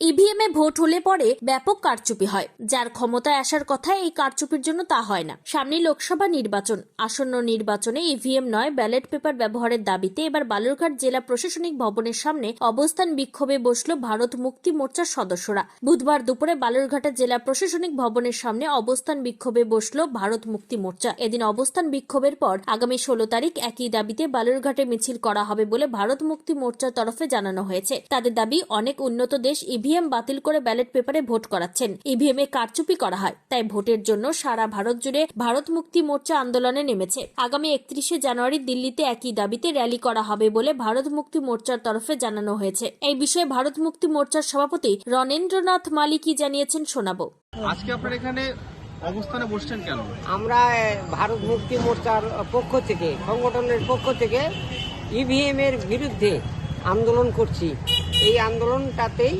EVM এ vote হলে পরে ব্যাপক কারচুপি হয়। যার ক্ষমতায় আসার কথা এই কারচুপির জন্য তা হয় না। সামনে লোকসভা নির্বাচন। আসন্ন নির্বাচনে ইভিএম নয়, ব্যালট পেপার ব্যবহারের দাবিতে এবার বালুরঘাট জেলা প্রশাসনিক ভবনের সামনে অবস্থান বিক্ষোভে বসল ভারত মুক্তি মোর্চার সদস্যরা। বুধবার দুপুরে বালুরঘাটের জেলা প্রশাসনিক ভবনের সামনে অবস্থান বিক্ষোভে বসল ভারত মুক্তি মোর্চা। এদিন অবস্থান বিক্ষোভের পর আগামী ষোলো তারিখ একই দাবিতে বালুরঘাটে মিছিল করা হবে বলে ভারত মুক্তি মোর্চার তরফে জানানো হয়েছে। তাদের দাবি, অনেক উন্নত দেশ ইভিএম বাতিল করে ব্যালট পেপারে ভোট করাচ্ছেন। ইভিএম এ কারচুপি করা হয় তাই ভোটের জন্য সারা ভারত জুড়ে ভারত মুক্তি মোর্চা আন্দোলনে নেমেছে। আগামী একত্রিশে জানুয়ারি দিল্লিতে একই দাবিতে র্যালি করা হবে বলে ভারত মুক্তি মোর্চার তরফে জানানো হয়েছে। এই বিষয়ে ভারত মুক্তি মোর্চার সভাপতি রণেন্দ্রনাথ মালি কি জানিয়েছেন শোনাবো। আজকে আপনার এখানে অবস্থানে বসছেন কেন? আমরা ভারত মুক্তি মোর্চার পক্ষ থেকে সংগঠনের পক্ষ থেকে ইভিএম এর বিরুদ্ধে আন্দোলন করছি। এই আন্দোলনটাতেই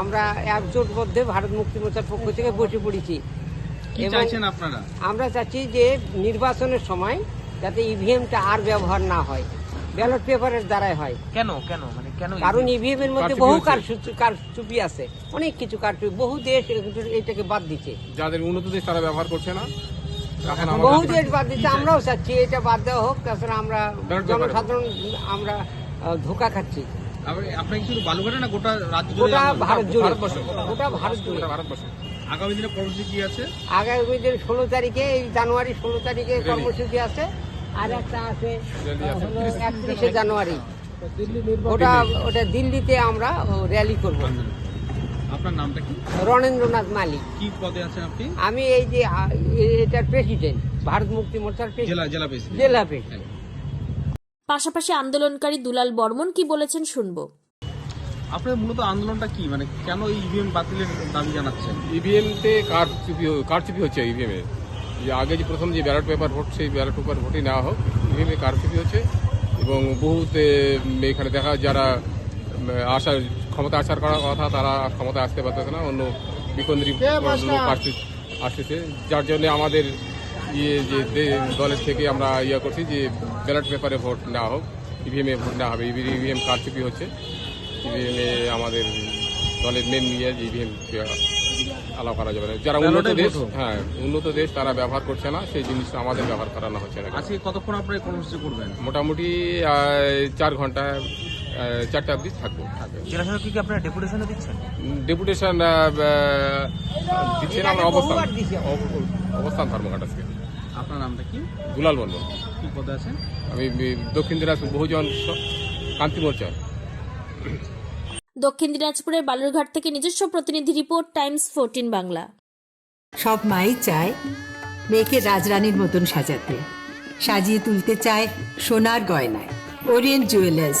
আমরা একজোটবদ্ধে ভারত মুক্তি মোর্চার পক্ষ থেকে বসে পড়েছি। এবং আমরা চাচ্ছি যে নির্বাচনের সময় যাতে ইভিএমটা আর ব্যবহার না হয় ব্যালট পেপারের দ্বারাই হয়। কেন? কেন? মানে কেন কারণ ইভিএম এর মধ্যে বহু কারচুপি আছে অনেক কিছু কারচুপি। বহু দেশ এটাকে বাদ দিচ্ছে। যাদের উন্নত দেশ তারা ব্যবহার করছে না? বহু দেশ বাদ দিচ্ছে আমরাও চাচ্ছি এটা বাদ দেওয়া হোক তাছাড়া আমরা জনসাধারণ আমরা ধোকা খাচ্ছি। আপনি- শুধু বালুঘাটে না গোটা রাজ্য গোটা ভারত জুড়ে। গোটা ভারত জুড়ে। ভারতবর্ষ। আগামী দিনে কর্মসূচি কি আছে? আগামী দিন ষোলো তারিখে এই জানুয়ারি ষোলো তারিখে কর্মসূচি আছে। আর একটা আছে একত্রিশে জানুয়ারি। ওটা ওটা দিল্লিতে আমরা র্যালি করব। আপনার নামটা কি? রণেন্দ্রনাথ মালিক। কি পদে আছেন আপনি? আমি এই যে এটার প্রেসিডেন্ট ভারত মুক্তি মোর্চার জেলা জেলা প্রেসিডেন্ট জেলা প্রেসিডেন্ট পাশাপাশি আন্দোলনকারী দুলাল বর্মন কি বলেছেন শুনব। আপনার মূলত আন্দোলনটা কি? মানে কেন এই ইভিএম বাতিলের দাবি জানাচ্ছেন? ইভিএম তে কারচুপি কারচুপি হচ্ছে ইভিএম এ যে আগে যে প্রথম যে ব্যালট পেপার ভোট সেই ব্যালট পেপার ভোটই নেওয়া হোক ইভিএম এ কারচুপি হচ্ছে। এবং বহুত এখানে দেখা যারা আসার ক্ষমতা আসার করার কথা তারা ক্ষমতা আসতে পারতেছে না। অন্য বিকন্দ্রী আসতে- আসতেছে। যার জন্য আমাদের ইয়ে যে দলের থেকে আমরা ইয়ে করছি যে ব্যালট পেপারে ভোট নেওয়া হোক ইভিএম এ ভোট নেওয়া হবে। ইভিএম কারচুপি হচ্ছে। ইভিএম এ আমাদের দলের মেন ইয়ে যে ইভিএম আলাপ করা যাবে না। যারা উন্নত দেশ। হ্যাঁ উন্নত দেশ তারা ব্যবহার করছে না সেই জিনিসটা আমাদের ব্যবহার করানো হচ্ছে না। আজকে কতক্ষণ আপনারা এই কর্মসূচি করবেন? মোটামুটি চার ঘণ্টা চারটা অবধি থাকব। জেলা শাসক কি আপনারা ডেপুটেশনও দিচ্ছেন? ডেপুটেশন দিচ্ছেন আমরা অবস্থান। অবস্থান ধর্মঘাট আজকে। আপনার নামটা কি? দুলাল বর্মন কি পদে আছেন? আমি দক্ষিণ দিনাজপুর বহুজন কান্তি মোর্চা। দক্ষিণ দিনাজপুরের বালুরঘাট থেকে নিজস্ব প্রতিনিধি রিপোর্ট টাইমস ফোরটিন বাংলা। সব মাই চায় মেয়েকে রাজরানীর মতন সাজাতে। সাজিয়ে তুলতে চায় সোনার গয়নায়। Orient jewellers